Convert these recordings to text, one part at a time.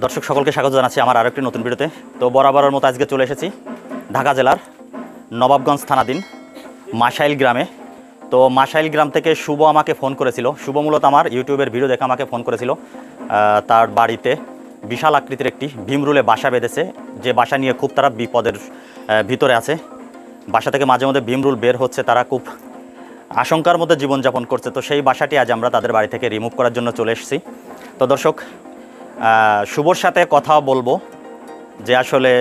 দর্শক সকলকে স্বাগত জানাচ্ছি আমার আরেকটি নতুন ভিডিওতে। তো বরাবরের মতো আজকে চলে এসেছি ঢাকা জেলার নবাবগঞ্জ থানাধীন মাসাইল গ্রামে। তো মাসাইল গ্রাম থেকে শুভ আমাকে ফোন করেছিল। শুভ মূলত আমার ইউটিউবের ভিডিও দেখে আমাকে ফোন করেছিল। তার বাড়িতে বিশাল আকৃতির একটি ভীমরুলে বাসা বেঁধেছে। যে বাসা নিয়ে খুব তারা বিপদের ভিতরে আছে। বাসা থেকে মাঝে মধ্যে ভীমরুল বের হচ্ছে, তারা খুব আশঙ্কার মধ্যে জীবনযাপন করছে। তো সেই বাসাটি আজ আমরা তাদের বাড়ি থেকে রিমুভ করার জন্য চলে এসেছি। তো দর্শক শুভর সাথে কথা বলব যে আসলে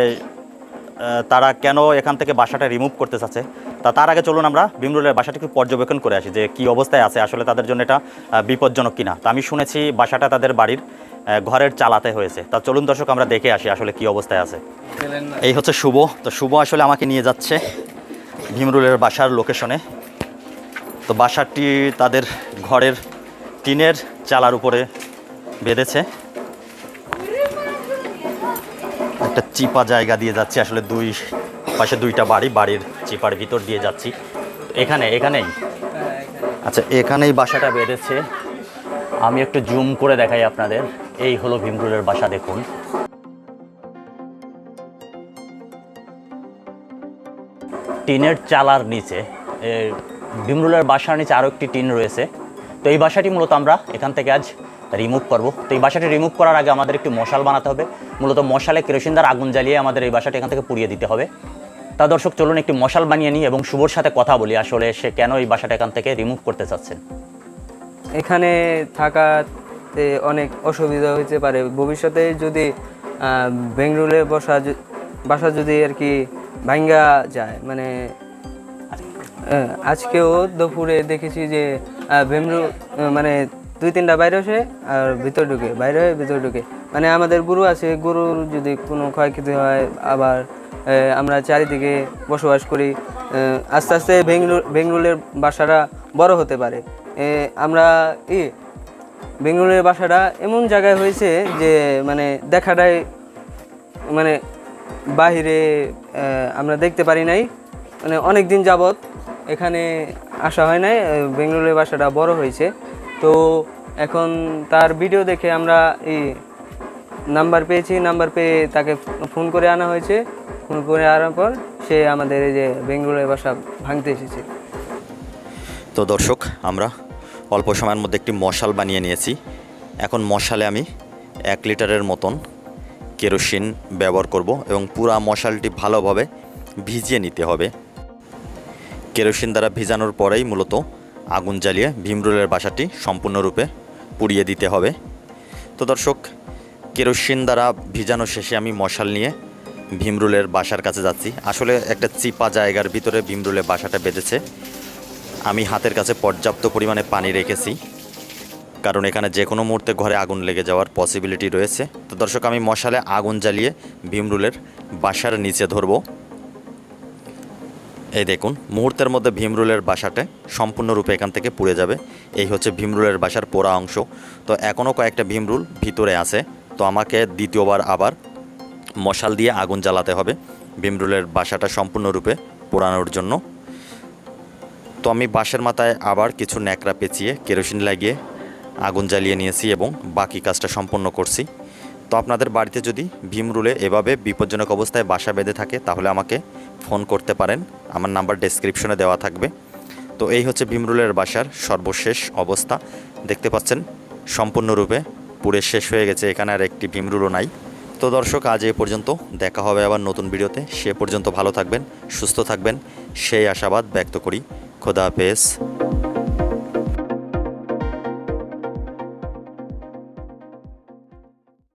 তারা কেন এখান থেকে বাসাটা রিমুভ করতে চাচ্ছে। তা তার আগে চলুন আমরা বিমরুলের বাসাটি একটু পর্যবেক্ষণ করে আসি যে কি অবস্থায় আছে, আসলে তাদের জন্য এটা বিপজ্জনক কিনা। তা আমি শুনেছি বাসাটা তাদের বাড়ির ঘরের চালাতে হয়েছে। তা চলুন দর্শক, আমরা দেখে আসি আসলে কি অবস্থায় আছে। এই হচ্ছে শুভ। তো শুভ আসলে আমাকে নিয়ে যাচ্ছে ভীমরুলের বাসার লোকেশনে তো বাসাটি তাদের ঘরের টিনের চালার উপরে বেঁধেছে। একটা চিপা জায়গা দিয়ে যাচ্ছি, আসলে দুই পাশে দুইটা বাড়ি, বাড়ির চিপার ভিতর দিয়ে যাচ্ছি। এখানে, এখানেই? আচ্ছা এখানেই বাসাটা বেঁধেছে। আমি একটু জুম করে দেখাই আপনাদের। এই হলো ভীমরুলের বাসা, দেখুন। টিনের চালার নিচে ভীমরুলের বাসার নিচে আরও একটি টিন রয়েছে। তো এই বাসাটি মূলত আমরা এখান থেকে আজ রিমুভ করব। তো এই বাসাটি রিমুভ করার আগে আমাদের একটি মশাল বানাতে হবে। মূলত মশালে কেরোসিনদার আগুন জ্বালিয়ে আমাদের এই বাসাটি এখান থেকে পুড়িয়ে দিতে হবে। তা দর্শক চলুন একটি মশাল বানিয়ে নিই এবং শুভর সাথে কথা বলি আসলে সে কেন এই বাসাটা এখান থেকে রিমুভ করতে চাচ্ছেন এখানে থাকাতে অনেক অসুবিধা হতে পারে। ভবিষ্যতে যদি বেঙ্গলুরে বসা বাসা যদি আর কি ভাঙ্গা যায় মানে আজকেও দুপুরে দেখেছি যে আহ, মানে দুই তিনটা বাইরে আসে আর ভিতর ঢুকে বাইরে হয়ে ভিতর ঢুকে। মানে আমাদের গরু আছে গরুর যদি কোনো ক্ষয়ক্ষতি হয় আবার আমরা চারিদিকে বসবাস করি আস্তে আস্তে বেঙ্গলুর বাসাটা বড় হতে পারে। আমরা ই বেঙ্গলের বাসাটা এমন জায়গায় হয়েছে যে মানে দেখাটাই মানে বাহিরে আমরা দেখতে পারি নাই। মানে অনেক দিন যাবৎ এখানে আসা হয় নাই আহ, বেঙ্গলের বাসাটা বড় হয়েছে। তো এখন তার ভিডিও দেখে আমরা এই নাম্বার পেয়েছি নাম্বার পেয়ে তাকে ফোন করে আনা হয়েছে। ফোন করে আনার পর সে আমাদের এই যে বেঙ্গলের বাসা ভাঙতে এসেছে। তো দর্শক, আমরা অল্প সময়ের মধ্যে একটি মশাল বানিয়ে নিয়েছি। এখন মশালে আমি এক লিটারের মতন কেরোসিন ব্যবহার করব এবং পুরা মশালটি ভালোভাবে ভিজিয়ে নিতে হবে। কেরোসিন দ্বারা ভিজানোর পরেই মূলত আগুন জ্বালিয়ে ভীমরুলের বাসাটি সম্পূর্ণরূপে পুড়িয়ে দিতে হবে। তো দর্শক, কেরোসিন দ্বারা ভিজানো শেষে আমি মশাল নিয়ে ভীমরুলের বাসার কাছে যাচ্ছি। আসলে একটা চিপা জায়গার ভিতরে ভীমরুলের বাসাটা বেঁধেছে। আমি হাতের কাছে পর্যাপ্ত পরিমাণে পানি রেখেছি। কারণ এখানে যে কোনো মুহূর্তে ঘরে আগুন লেগে যাওয়ার পসিবিলিটি রয়েছে। তো দর্শক, আমি মশালে আগুন জ্বালিয়ে ভীমরুলের বাসার নিচে ধরবো। এই দেখুন, মুহূর্তের মধ্যে ভীমরুলের বাসাটা সম্পূর্ণরূপে এখান থেকে পুড়ে যাবে। এই হচ্ছে ভীমরুলের বাসার পোড়া অংশ। তো এখনও কয়েকটা ভীমরুল ভিতরে আছে। তো আমাকে দ্বিতীয়বার আবার মশাল দিয়ে আগুন জ্বালাতে হবে ভীমরুলের বাসাটা সম্পূর্ণরূপে পোড়ানোর জন্য। তো আমি বাঁশের মাথায় আবার কিছু ন্যাকড়া পেঁচিয়ে কেরোসিন লাগিয়ে আগুন জ্বালিয়ে নিয়েছি এবং বাকি কাজটা সম্পন্ন করছি। তো আপনাদের বাড়িতে যদি ভীম রুলে এভাবে বিপজ্জনক অবস্থায় বাসা বেঁধে থাকে, তাহলে আমাকে ফোন করতে পারেন। আমার নাম্বার ডেসক্রিপশনে দেওয়া থাকবে। তো এই হচ্ছে ভীমরুলের বাসার সর্বশেষ অবস্থা। দেখতে পাচ্ছেন, সম্পূর্ণরূপে পুড়ে শেষ হয়ে গেছে। এখানে আর একটি ভীমরুলও নাই। তো দর্শক, আজ এ পর্যন্ত। দেখা হবে আবার নতুন ভিডিওতে। সে পর্যন্ত ভালো থাকবেন, সুস্থ থাকবেন। সেই আশাবাদ ব্যক্ত করি। খোদা হাফেজ।